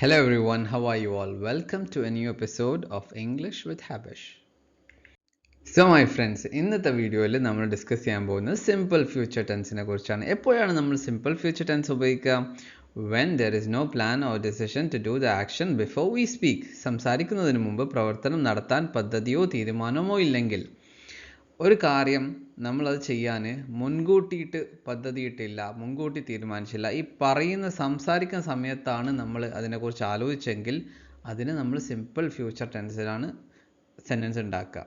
Hello everyone, how are you all? Welcome to a new episode of English with Habish. So my friends ഇന്നത്തെ വീഡിയോയിൽ നമ്മൾ discuss ചെയ്യാൻ പോകുന്നത് simple future ടെൻസിനെ കുറിച്ചാണ്. എപ്പോഴാണ് നമ്മൾ സിമ്പിൾ ഫ്യൂച്ചർ ടെൻസ് ഉപയോഗിക്കുക? When there is no plan or decision to do the action before we speak സംസാരിക്കുന്നതിന് മുമ്പ് പ്രവർത്തനം നടത്താൻ പദ്ധതിയോ തീരുമാനമോ ഇല്ലെങ്കിൽ. ഒരു കാര്യം നമ്മളത് ചെയ്യാൻ മുൻകൂട്ടിയിട്ട് പദ്ധതിയിട്ടില്ല മുൻകൂട്ടി തീരുമാനിച്ചില്ല. ഈ പറയുന്ന സംസാരിക്കുന്ന സമയത്താണ് നമ്മൾ അതിനെക്കുറിച്ച് ആലോചിച്ചെങ്കിൽ അതിന് നമ്മൾ സിമ്പിൾ ഫ്യൂച്ചർ ടെൻസിലാണ് സെന്റൻസ് ഉണ്ടാക്കുക.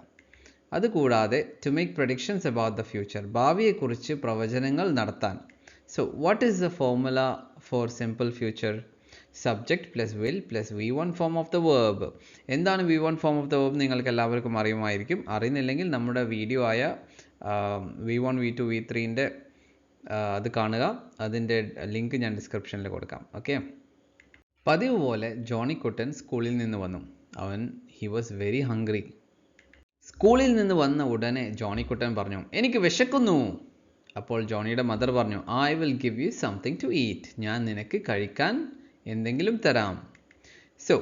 അതുകൂടാതെ to make predictions about the future ഭാവിയെക്കുറിച്ച് പ്രവചനങ്ങൾ നടത്താൻ. So what is the formula for simple future subject plus will plus V one form of the verb എന്താണ് V one form of the verb നിങ്ങൾക്ക് എല്ലാവർക്കും അറിയുമായിരിക്കും. അറിയുന്നില്ലെങ്കിൽ നമ്മുടെ വീഡിയോ ആയ V one V two V ത്രീന്റെ അത് കാണുക. അതിന്റെ ലിങ്ക് ഞാൻ ഡിസ്ക്രിപ്ഷനിൽ കൊടുക്കാം. ഓക്കെ പതിവ് പോലെ ജോണി കുട്ടൻ സ്കൂളിൽ നിന്ന് വന്നു. അവൻ ഹി വാസ് വെരി ഹംഗ്രി സ്കൂളിൽ നിന്ന് വന്ന ഉടനെ ജോണി കുട്ടൻ പറഞ്ഞു എനിക്ക് വിശക്കുന്നു. അപ്പോൾ ജോണിയുടെ മദർ പറഞ്ഞു I will give you something to eat ഞാൻ നിനക്ക് കഴിക്കാൻ എന്തെങ്കിലും തരാം. സോ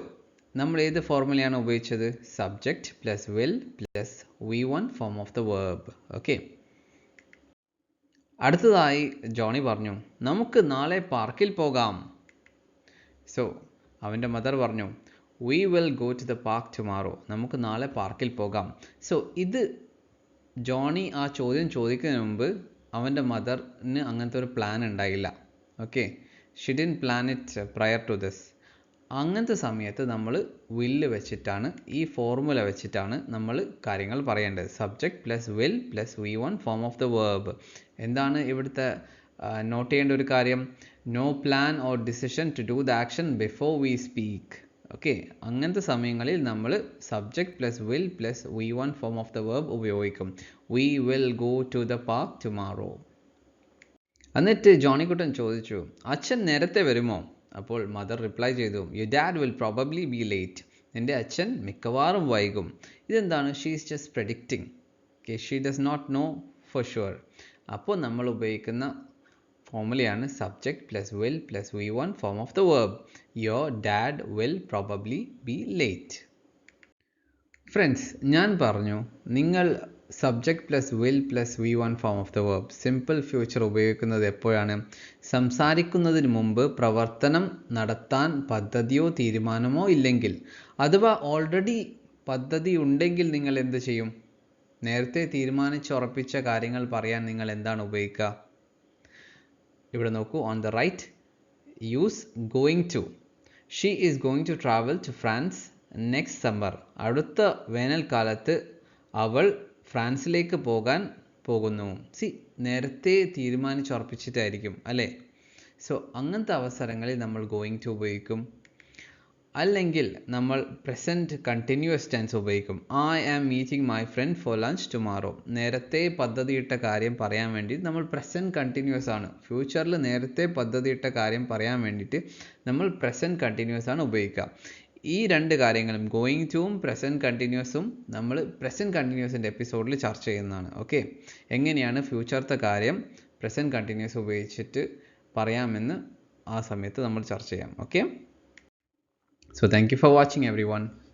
നമ്മൾ ഏത് ഫോർമുലയാണ് ഉപയോഗിച്ചത്? Subject plus will plus V one form of the verb okay അടുത്തതായി ജോണി പറഞ്ഞു നമുക്ക് നാളെ പാർക്കിൽ പോകാം. സോ അവന്റെ മദർ പറഞ്ഞു we will go to the park tomorrow നമുക്ക് നാളെ പാർക്കിൽ പോകാം. സോ ഇത് ജോണി ആ ചോദ്യം ചോദിക്കുന്നതിന് മുമ്പ് അവന്റെ മദറിന് അങ്ങനത്തെ ഒരു പ്ലാൻ ഉണ്ടായില്ല. Okay she didn't plan it prior to this അങ്ങനത്തെ സമയത്ത് നമ്മൾ വില്ല് വെച്ചിട്ടാണ് ഈ ഫോർമുല വെച്ചിട്ടാണ് നമ്മൾ കാര്യങ്ങൾ പറയേണ്ടത്. Subject plus will plus V one form of the verb എന്താണ് ഇവിടുത്തെ നോട്ട് ചെയ്യേണ്ട ഒരു കാര്യം? No plan or decision to do the action before we speak okay അങ്ങനത്തെ സമയങ്ങളിൽ നമ്മൾ subject plus will plus V one form of the verb ഉപയോഗിക്കും. We will go to the park tomorrow എന്നിട്ട് ജോണിക്കുട്ടൻ ചോദിച്ചു അച്ഛൻ നേരത്തെ വരുമോ? അപ്പോൾ മദർ റിപ്ലൈ ചെയ്തു you dad will probably be late എന്റെ അച്ഛൻ മിക്കവാറും വൈകും. ഇതെന്താണ്? She is just predicting okay she does not know for sure അപ്പോൾ നമ്മൾ ഉപയോഗിക്കുന്ന ഫോർമുലയാണ് subject plus will plus V one form of the verb your dad will probably be late friends ഞാൻ പറഞ്ഞു നിങ്ങൾ subject plus will plus V one form of the verb simple future ഉപയോഗിക്കുന്നത് എപ്പോഴാണ്? സംസാരിക്കുന്നതിന് മുമ്പ് പ്രവർത്തനം നടത്താൻ പദ്ധതിയോ തീരുമാനമോ ഇല്ലെങ്കിൽ. അഥവാ ഓൾറെഡി പദ്ധതി ഉണ്ടെങ്കിൽ നിങ്ങൾ എന്ത് ചെയ്യും? നേരത്തെ തീരുമാനിച്ചുറപ്പിച്ച കാര്യങ്ങൾ പറയാൻ നിങ്ങൾ എന്താണ് ഉപയോഗിക്കുക? ഇവിടെ നോക്കൂ. On the right use going to she is going to travel to France next summer അടുത്ത വേനൽക്കാലത്ത് അവൾ ഫ്രാൻസിലേക്ക് പോകാൻ പോകുന്നു. സി നേരത്തെ തീരുമാനിച്ചുറപ്പിച്ചിട്ടായിരിക്കും അല്ലേ? സോ അങ്ങനത്തെ അവസരങ്ങളിൽ നമ്മൾ ഗോയിങ് ടു ഉപയോഗിക്കും. അല്ലെങ്കിൽ നമ്മൾ പ്രസന്റ് കണ്ടിന്യൂസ് ടെൻസ് ഉപയോഗിക്കും. I am meeting my friend for lunch tomorrow നേരത്തെ പദ്ധതിയിട്ട കാര്യം പറയാൻ വേണ്ടി നമ്മൾ പ്രസന്റ് കണ്ടിന്യൂസ് ആണ്. ഫ്യൂച്ചറിൽ നേരത്തെ പദ്ധതിയിട്ട കാര്യം പറയാൻ വേണ്ടിയിട്ട് നമ്മൾ പ്രസന്റ് കണ്ടിന്യൂസ് ആണ് ഉപയോഗിക്കുക. ഈ രണ്ട് കാര്യങ്ങളും ഗോയിങ് ടുവും പ്രസന്റ് കണ്ടിന്യൂസും നമ്മൾ പ്രസന്റ് കണ്ടിന്യൂസിന്റെ എപ്പിസോഡിൽ ചർച്ച ചെയ്യുന്നതാണ്. ഓക്കെ എങ്ങനെയാണ് ഫ്യൂച്ചറത്തെ കാര്യം പ്രസന്റ് കണ്ടിന്യൂസ് ഉപയോഗിച്ചിട്ട് പറയാമെന്ന് ആ സമയത്ത് നമ്മൾ ചർച്ച ചെയ്യാം. Okay so thank for watching every everyone.